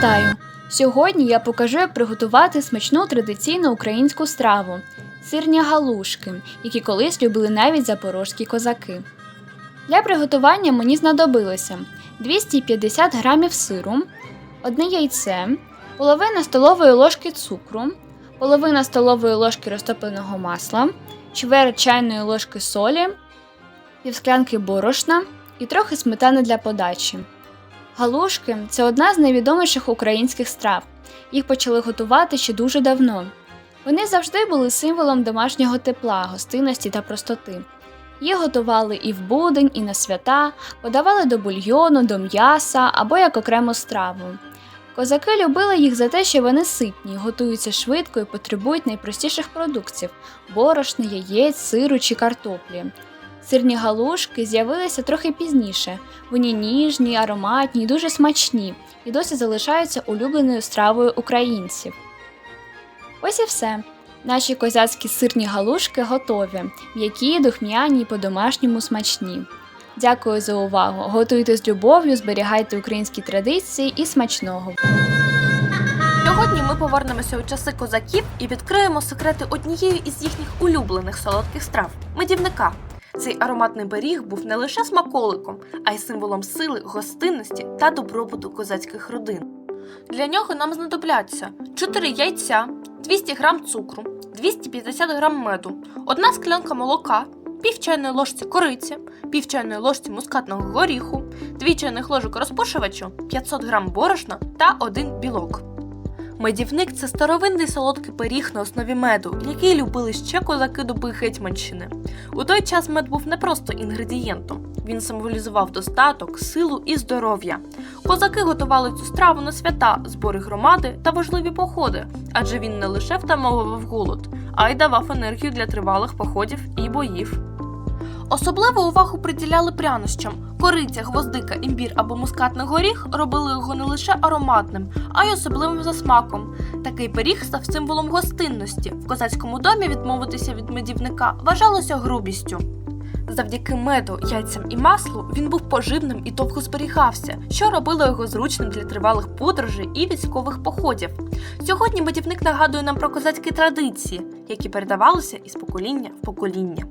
Вітаю! Сьогодні я покажу, як приготувати смачну традиційну українську страву сирні галушки, які колись любили навіть запорожські козаки. Для приготування мені знадобилося 250 грамів сиру, одне яйце, половина столової ложки цукру, половина столової ложки розтопленого масла, чверть чайної ложки солі, півсклянки борошна і трохи сметани для подачі. Галушки це одна з найвідоміших українських страв. Їх почали готувати ще дуже давно. Вони завжди були символом домашнього тепла, гостинності та простоти. Їх готували і в будень, і на свята, подавали до бульйону, до м'яса або як окрему страву. Козаки любили їх за те, що вони ситні, готуються швидко і потребують найпростіших продуктів борошна, яєць, сиру чи картоплі. Сирні галушки з'явилися трохи пізніше. Вони ніжні, ароматні, дуже смачні і досі залишаються улюбленою стравою українців. Ось і все. Наші козацькі сирні галушки готові, м'які, духмяні і по-домашньому смачні. Дякую за увагу! Готуйте з любов'ю, зберігайте українські традиції і смачного! Сьогодні ми повернемося у часи козаків і відкриємо секрети однієї із їхніх улюблених солодких страв медівника. Цей ароматний пиріг був не лише смаколиком, а й символом сили, гостинності та добробуту козацьких родин. Для нього нам знадобляться 4 яйця, 200 г цукру, 250 г меду, одна склянка молока, пів чайної ложці кориці, пів чайної ложці мускатного горіху, 2 чайних ложок розпушувачу, 500 г борошна та 1 білок. Медівник це старовинний солодкий пиріг на основі меду, який любили ще козаки доби Гетьманщини. У той час мед був не просто інгредієнтом, він символізував достаток, силу і здоров'я. Козаки готували цю страву на свята, збори громади та важливі походи, адже він не лише втамовував голод, а й давав енергію для тривалих походів і боїв. Особливу увагу приділяли прянощам. Кориця, гвоздика, імбір або мускатний горіх робили його не лише ароматним, а й особливим за смаком. Такий пиріг став символом гостинності. В козацькому домі відмовитися від медівника вважалося грубістю. Завдяки меду, яйцям і маслу він був поживним і довго зберігався, що робило його зручним для тривалих подорожей і військових походів. Сьогодні медівник нагадує нам про козацькі традиції, які передавалися із покоління в покоління.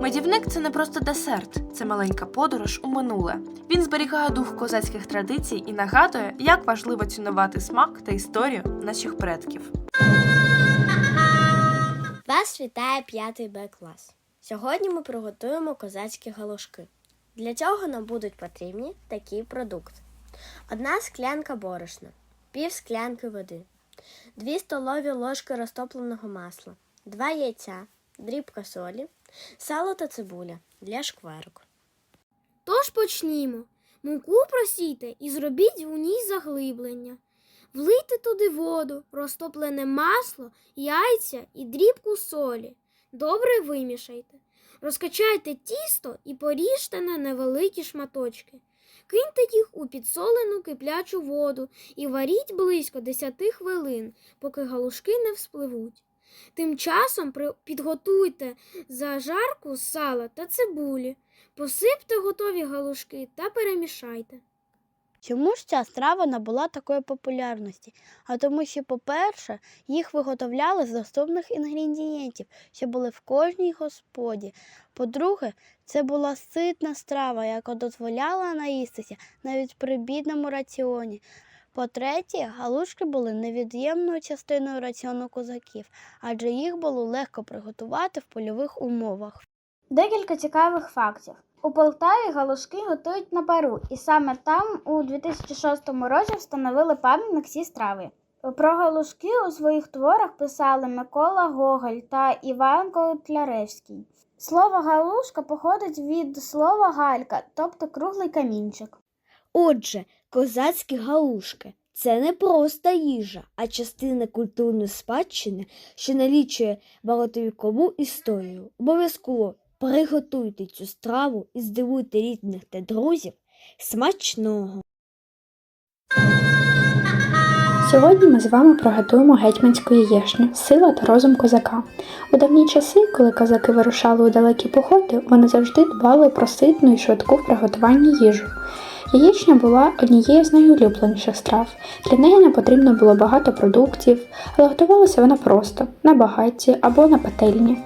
Медівник це не просто десерт, це маленька подорож у минуле. Він зберігає дух козацьких традицій і нагадує, як важливо цінувати смак та історію наших предків. Вас вітає п'ятий Б клас. Сьогодні ми приготуємо козацькі галушки. Для цього нам будуть потрібні такі продукти: одна склянка борошна, пів склянки води, 2 столові ложки розтопленого масла, 2 яйця, дрібка солі, сало та цибуля для шкварок. Тож почнімо. Муку просійте і зробіть у ній заглиблення. Влийте туди воду, розтоплене масло, яйця і дрібку солі. Добре вимішайте. Розкачайте тісто і поріжте на невеликі шматочки. Киньте їх у підсолену киплячу воду і варіть близько 10 хвилин, поки галушки не вспливуть. Тим часом підготуйте зажарку з сала та цибулі. Посипте готові галушки та перемішайте. Чому ж ця страва набула такої популярності? А тому, що, по-перше, їх виготовляли з доступних інгредієнтів, що були в кожній господі. По-друге, це була ситна страва, яка дозволяла наїстися навіть при бідному раціоні. По-третє, галушки були невід'ємною частиною раціону козаків, адже їх було легко приготувати в польових умовах. Декілька цікавих фактів. У Полтаві галушки готують на пару, і саме там у 2006 році встановили пам'ятник цій страві. Про галушки у своїх творах писали Микола Гоголь та Іван Котляревський. Слово галушка походить від слова галька, тобто круглий камінчик. Отже, козацькі галушки це не просто їжа, а частина культурної спадщини, що налічує багатовікову історію. Обов'язково приготуйте цю страву і здивуйте рідних та друзів смачного! Сьогодні ми з вами приготуємо гетьманську яєшню сила та розум козака. У давні часи, коли козаки вирушали у далекі походи, вони завжди дбали про ситну і швидку в приготуванні їжу. Яєчня була однією з найулюбленіших страв. Для неї не потрібно було багато продуктів, але готувалася вона просто на багатті або на пательні.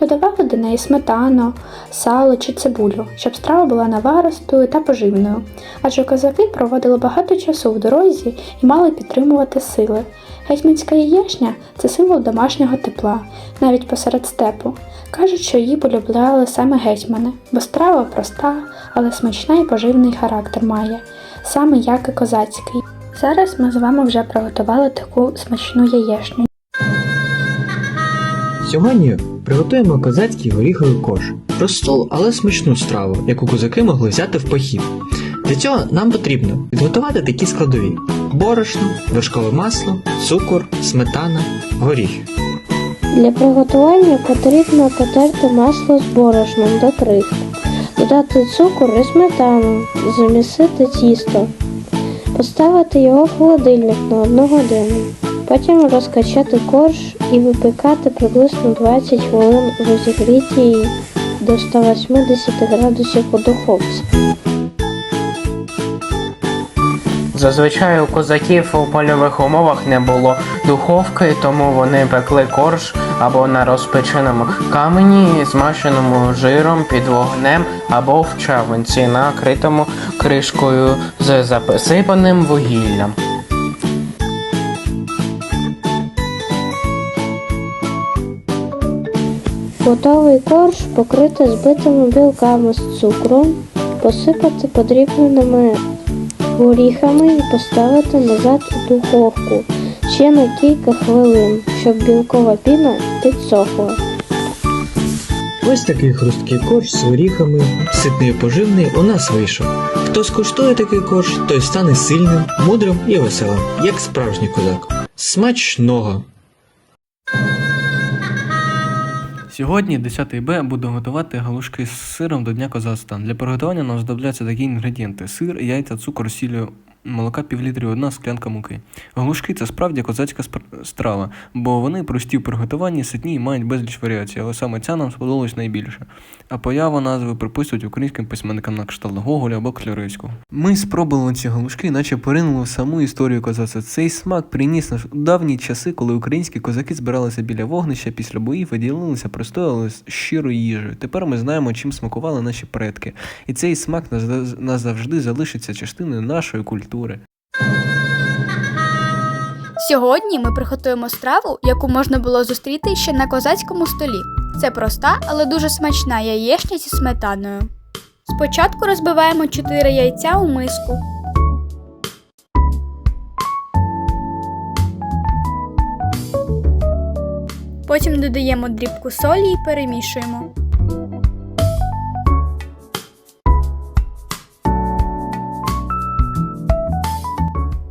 Додавали до неї сметану, сало чи цибулю, щоб страва була наваристою та поживною, адже козаки проводили багато часу в дорозі і мали підтримувати сили. Гетьманська яєчня це символ домашнього тепла, навіть посеред степу. Кажуть, що її полюбляли саме гетьмани, бо страва проста, але смачна і поживний характер має, саме як і козацький. Зараз ми з вами вже приготували таку смачну яєчню. Сьогодні приготуємо козацький горіховий корж. Просту, але смачну страву, яку козаки могли взяти в похід. Для цього нам потрібно підготувати такі складові: борошно, вершкове масло, цукор, сметана, горіхи. Для приготування потрібно потерти масло з борошном до крихт, додати цукор і сметану, замісити тісто, поставити його в холодильник на 1 годину. Потім розкачати корж і випікати приблизно 20 хвилин в розігрітій до 180 градусів у духовці. Зазвичай у козаків у польових умовах не було духовки, тому вони пекли корж або на розпеченому камені, змащеному жиром під вогнем, або в чавинці, накритому кришкою з засипаним вугіллям. Готовий корж покрити збитими білками з цукром, посипати подрібненими горіхами і поставити назад у духовку ще на кілька хвилин, щоб білкова піна підсохла. Ось такий хрусткий корж з горіхами, ситний і поживний у нас вийшов. Хто скуштує такий корж, той стане сильним, мудрим і веселим, як справжній козак. Смачного! Сьогодні 10 Б буду готувати галушки з сиром до Дня козацтва. Для приготування нам знадобляться такі інгредієнти: сир, яйця, цукор, сіль, молока пів літрі, одна склянка муки. Галушки це справді козацька страва, бо вони прості в приготуванні, ситні і мають безліч варіацій, але саме ця нам сподобалась найбільше. А появу назви приписують українським письменникам на кшталт Гоголя або Клярицького. Ми спробували ці галушки, наче поринули в саму історію козацтва. Цей смак приніс нас у давні часи, коли українські козаки збиралися біля вогнища після боїв і ділилися простою, щирою їжею. Тепер ми знаємо, чим смакували наші предки, і цей смак наз- назавжди залишиться частиною нашої культури. Сьогодні ми приготуємо страву, яку можна було зустріти ще на козацькому столі. Це проста, але дуже смачна яєчня зі сметаною. Спочатку розбиваємо 4 яйця у миску. Потім додаємо дрібку солі і перемішуємо.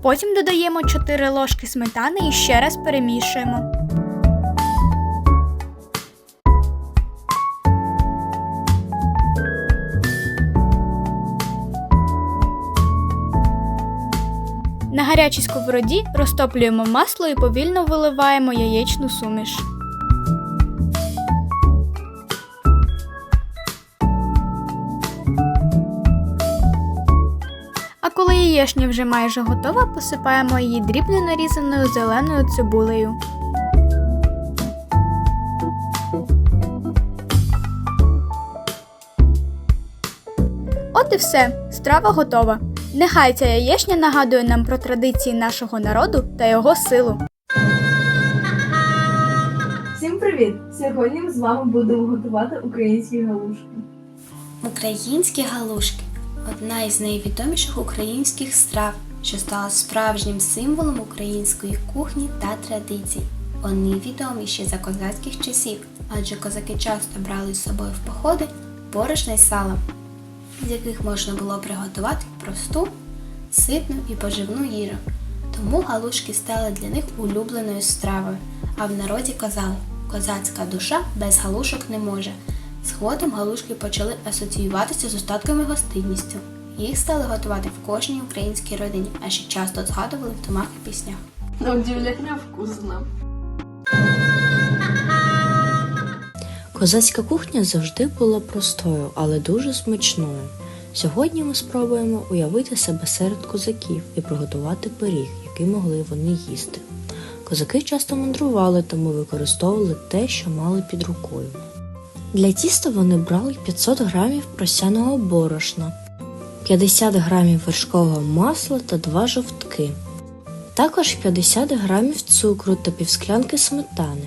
Потім додаємо 4 ложки сметани і ще раз перемішуємо. На гарячій сковороді розтоплюємо масло і повільно виливаємо яєчну суміш. А коли яєшня вже майже готова, посипаємо її дрібно нарізаною зеленою цибулею. От і все, страва готова. Нехай ця яєшня нагадує нам про традиції нашого народу та його силу. Всім привіт! Сьогодні ми з вами будемо готувати українські галушки. Українські галушки одна із найвідоміших українських страв, що стала справжнім символом української кухні та традицій. Вони відомі ще за козацьких часів, адже козаки часто брали з собою в походи борошна й сало, з яких можна було приготувати просту, ситну і поживну їжу. Тому галушки стали для них улюбленою стравою, а в народі казали, козацька душа без галушок не може. Згодом галушки почали асоціюватися з остатками гостинністю. Їх стали готувати в кожній українській родині, а ще часто згадували в домах і піснях. На удивлення вкусно. Козацька кухня завжди була простою, але дуже смачною. Сьогодні ми спробуємо уявити себе серед козаків і приготувати пиріг, який могли вони їсти. Козаки часто мандрували, тому використовували те, що мали під рукою. Для тіста вони брали 500 грамів просяного борошна, 50 грамів вершкового масла та два жовтки, також 50 грамів цукру та півсклянки сметани.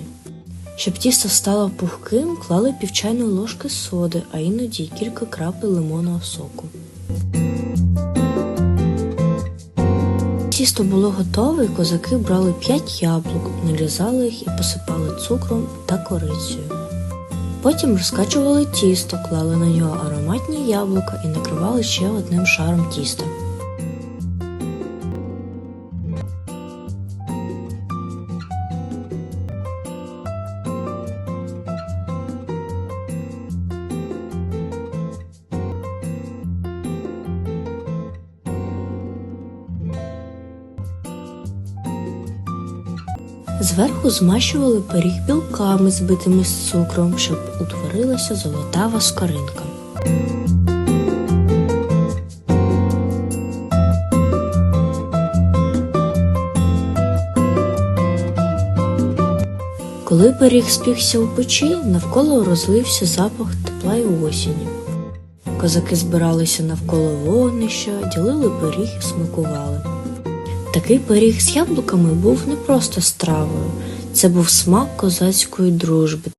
Щоб тісто стало пухким, клали півчайної ложки соди, а іноді кілька крапель лимонного соку. Тісто було готове, і козаки брали 5 яблук, нарізали їх і посипали цукром та корицею. Потім розкачували тісто, клали на нього ароматні яблука і накривали ще одним шаром тіста. Зверху змащували пиріг білками, збитими з цукром, щоб утворилася золотава скоринка. Коли пиріг спікся у печі, навколо розлився запах тепла й осені. Козаки збиралися навколо вогнища, ділили пиріг і смакували. Такий пиріг з яблуками був не просто стравою, це був смак козацької дружби.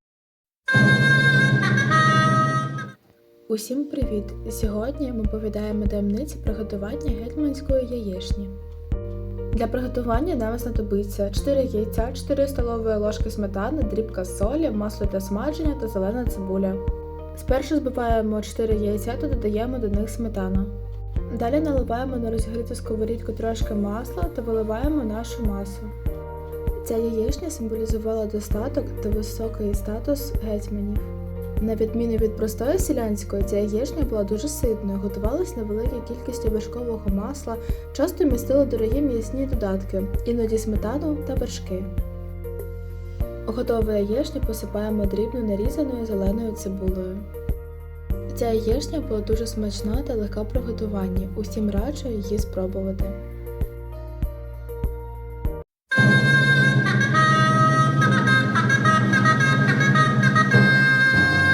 Усім привіт! Сьогодні ми повідаємо таємниці приготування гетьманської яєшні. Для приготування нам знадобиться 4 яйця, 4 столові ложки сметани, дрібка солі, масло для смаження та зелена цибуля. Спершу збиваємо 4 яйця та додаємо до них сметану. Далі наливаємо на розігріту сковорідку трошки масла та виливаємо нашу масу. Ця яєчня символізувала достаток та високий статус гетьманів. На відміну від простої селянської, ця яєчня була дуже ситною, готувалась невеликій кількістю вершкового масла, часто містили дорогі м'ясні додатки, іноді сметану та вершки. Готову яєчню посипаємо дрібно нарізаною зеленою цибулею. Ця яєчня була дуже смачна та легка приготування. усім раджу її спробувати.